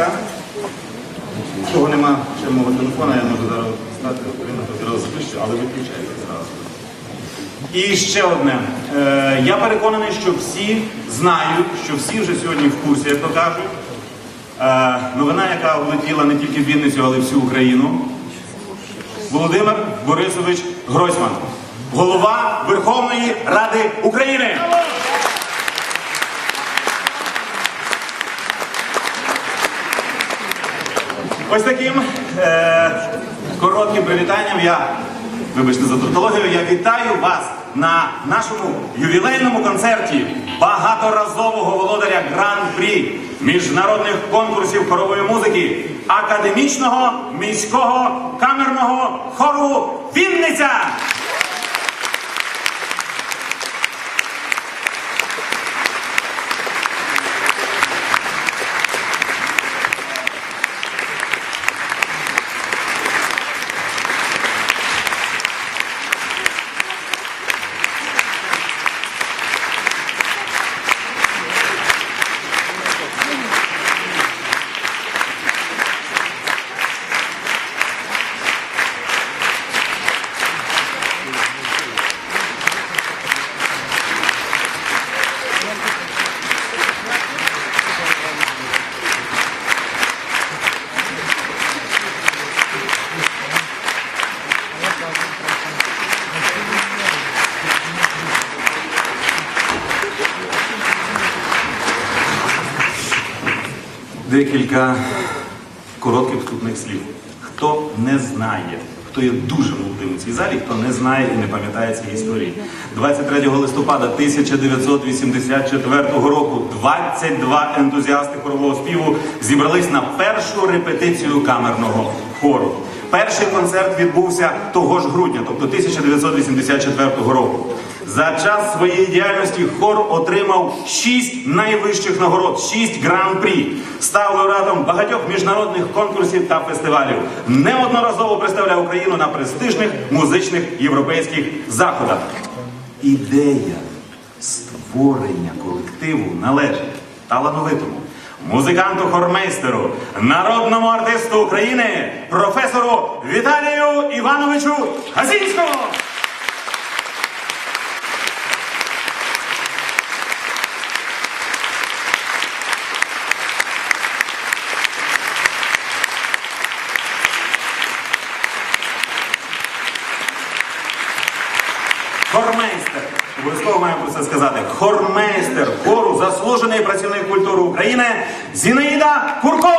ласка. Кого нема ще мого телефона, я можу зараз стати Україна тобі запишу, але виключайте зразу. І ще одне. Е, я переконаний, що всі знають, що всі вже сьогодні в курсі, як то кажуть. Е, новина, яка влетіла не тільки в Вінницю, але й всю Україну. Володимир Борисович Гройсман, голова Верховної Ради України. Ось таким е, коротким привітанням я, вибачте за тавтологію, я вітаю вас на нашому ювілейному концерті багаторазового володаря Гран-прі міжнародних конкурсів хорової музики академічного міського камерного хору Вінниця. Декілька коротких вступних слів. Хто не знає, хто є дуже молодим у цій залі, хто не знає і не пам'ятає цієї історії. 23 листопада 1984 року 22 ентузіасти хорового співу зібрались на першу репетицію камерного хору. Перший концерт відбувся того ж грудня, тобто 1984 року. За час своєї діяльності хор отримав шість найвищих нагород, шість гран-прі. Став лауреатом багатьох міжнародних конкурсів та фестивалів. Неодноразово представляв Україну на престижних музичних європейських заходах. Ідея створення колективу належить талановитому музиканту хормейстеру, народному артисту України, професору Віталію Івановичу Газінському. Хормейстер. Обов'язково маю про це сказати. Хормейстер хору, заслужений працівник культури України Зінаїда Куркова.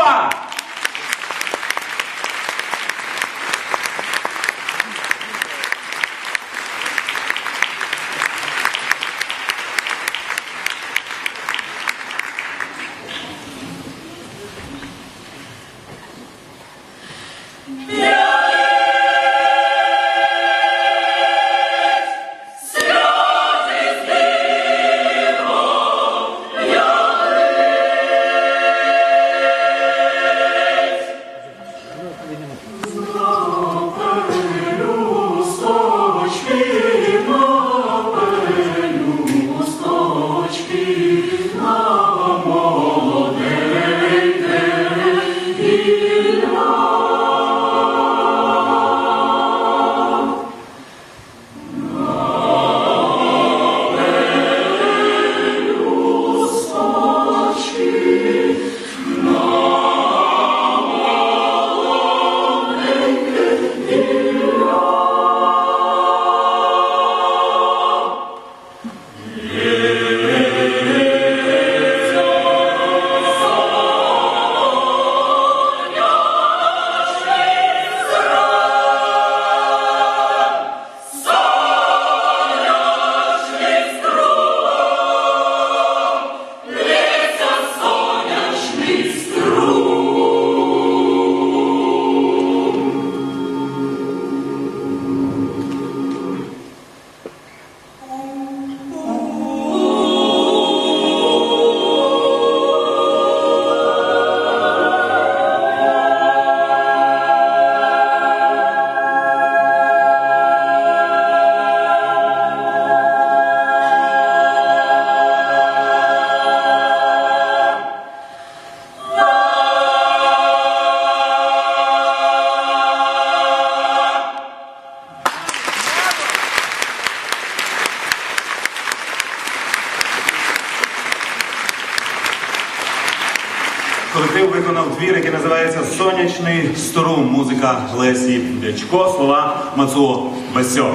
Виконав твір, який називається Сонячний струм. Музика Лесі Дячко, слова Мацуо Басьо.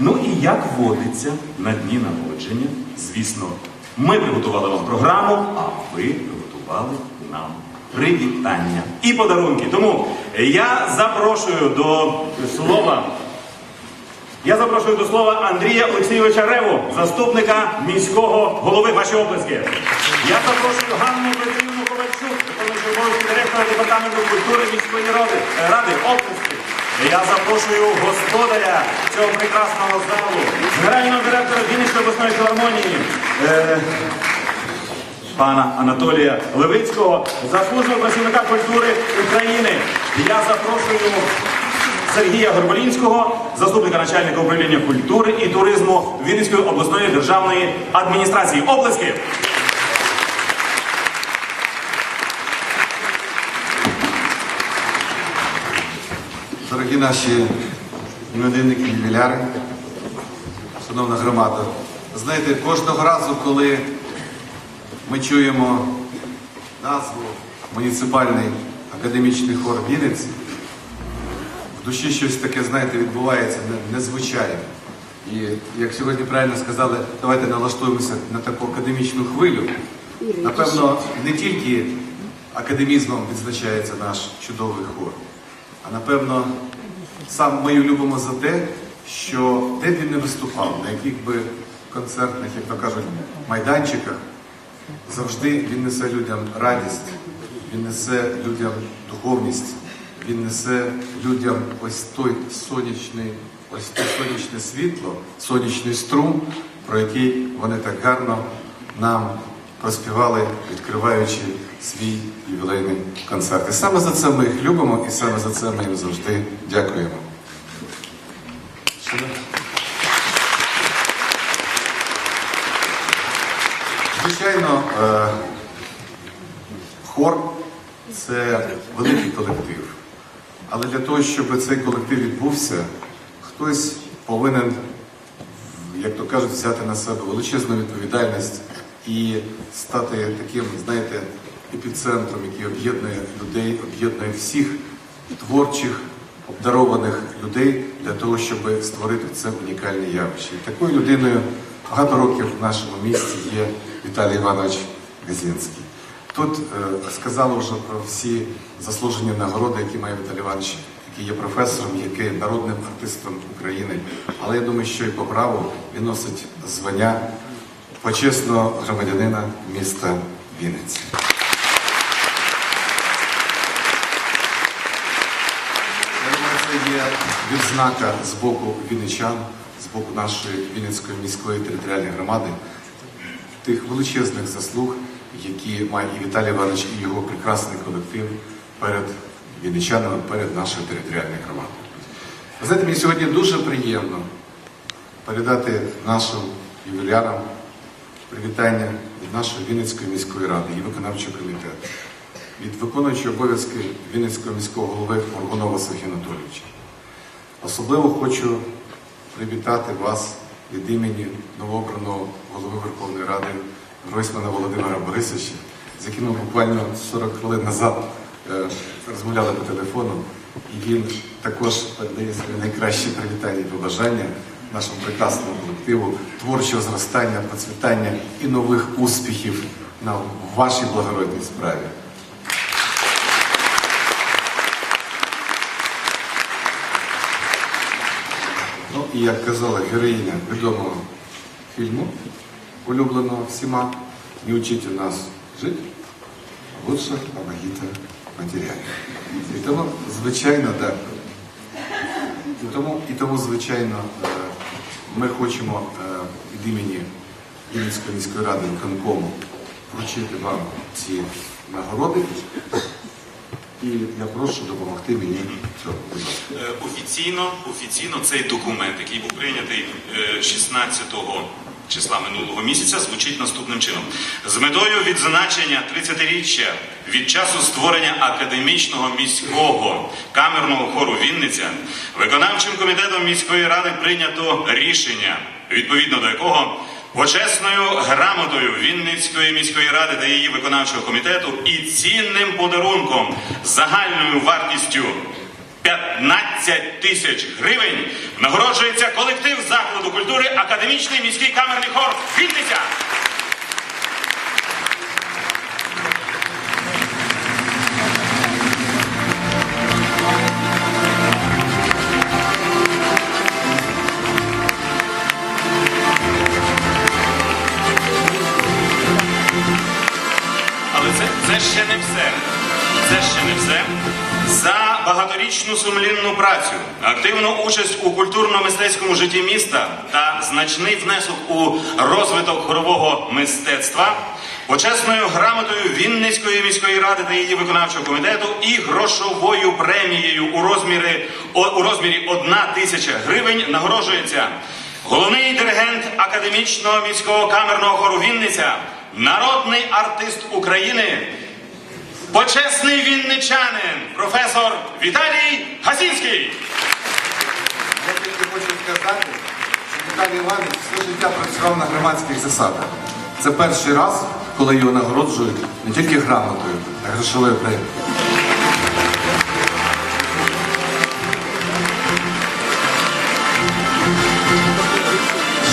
Ну і як водиться на дні народження, звісно, ми приготували вам програму, а ви приготували нам привітання і подарунки. Тому я запрошую до слова. Я запрошую до слова Андрія Олексійовича Реву, заступника міського голови. Ваші оплески. Я запрошую Ганну Петрівну виконуючу директора департаменту культури міської ради. ради. Оплески. Я запрошую господаря цього прекрасного залу, генерального директора Вінницької обласної філармонії. е, Пана Анатолія Левицького, заслуженого працівника культури України. Я запрошую Сергія Горболінського, заступника начальника управління культури і туризму Вінницької обласної державної адміністрації. Оплески! Дорогі наші іменинники ювіляри, шановна громада, знаєте, кожного разу, коли ми чуємо назву муніципальний академічний хор Вінниці, в душі щось таке, знаєте, відбувається не- незвичайне. І як сьогодні правильно сказали, давайте налаштуємося на таку академічну хвилю. Напевно, не тільки академізмом відзначається наш чудовий хор, а напевно, сам ми любимо за те, що де б він не виступав, на яких би концертних, як то кажуть, майданчиках, завжди він несе людям радість, він несе людям духовність, він несе людям ось той сонячний, ось те сонячне світло, сонячний струм, про який вони так гарно нам проспівали, відкриваючи свій ювілейний концерт. І саме за це ми їх любимо, і саме за це ми їм завжди дякуємо. Звичайно, е, хор це великий колектив. Але для того, щоб цей колектив відбувся, хтось повинен, як то кажуть, взяти на себе величезну відповідальність і стати таким, знаєте, епіцентром, який об'єднує людей, об'єднує всіх творчих, обдарованих людей для того, щоб створити це унікальне явище. Такою людиною багато років в нашому місті є Віталій Іванович Газінський. Тут е, сказали вже про всі заслужені нагороди, які має Віталій Іванович, який є професором, який є народним артистом України. Але я думаю, що і по праву він носить звання почесного громадянина міста Вінниці. Це є відзнака з боку вінничан, з боку нашої Вінницької міської територіальної громади, тих величезних заслуг, які має і Віталій Іванович, і його прекрасний колектив перед вінничанами, перед нашою територіальною громадою. Ви знаєте, мені сьогодні дуже приємно передати нашим ювілярам привітання від нашої Вінницької міської ради і виконавчого комітету, від виконуючого обов'язки Вінницького міського голови Моргунова Сергія Анатолійовича. Особливо хочу привітати вас від імені новообраного голови Верховної Ради Гройсмана Володимира Борисовича, з яким ми буквально 40 хвилин назад е, розмовляли по телефону. І він також передає свої найкращі привітання і побажання нашому прекрасному колективу, творчого зростання, процвітання і нових успіхів на вашій благородній справі. Ну і як казала героїня відомого фільму, улюбленого всіма, не учите нас жити, лучше помогите матеріально. І тому, звичайно, так. І тому, і тому, звичайно, е, ми хочемо е, від імені Вінницької міської ради виконкому вручити вам ці нагороди. І я прошу допомогти мені цього. Е, Офіційно, офіційно цей документ, який був прийнятий е, 16 числа минулого місяця, звучить наступним чином: з метою відзначення 30-річчя від часу створення академічного міського камерного хору Вінниця, виконавчим комітетом міської ради прийнято рішення, відповідно до якого почесною грамотою Вінницької міської ради та її виконавчого комітету і цінним подарунком загальною вартістю 15 тисяч гривень нагороджується колектив закладу культури Академічний міський камерний хор Вінниця. Багаторічну сумлінну працю, активну участь у культурно-мистецькому житті міста та значний внесок у розвиток хорового мистецтва, почесною грамотою Вінницької міської ради та її виконавчого комітету і грошовою премією у розмірі, у розмірі 1 тисяча гривень нагороджується головний диригент академічного міського камерного хору Вінниця, народний артист України. Почесний вінничанин, професор Віталій Гасінський. Я тільки хочу сказати, що Віталій Іванович все життя працював на громадських засадах. Це перший раз, коли його нагороджують не тільки грамотою, а й грошовою премією.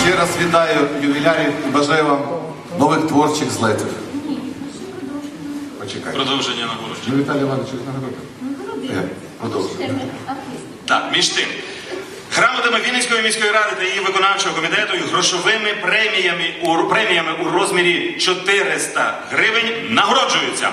Ще раз вітаю ювілярів і бажаю вам нових творчих злетів. Почекайте. Продовження нагородження. Ну, Віталій Іванович, їх нагородив? Е, Продовжуємо. Так, між тим. Грамотами Вінницької міської ради та її виконавчого комітету і грошовими преміями у, преміями у розмірі 400 гривень нагороджуються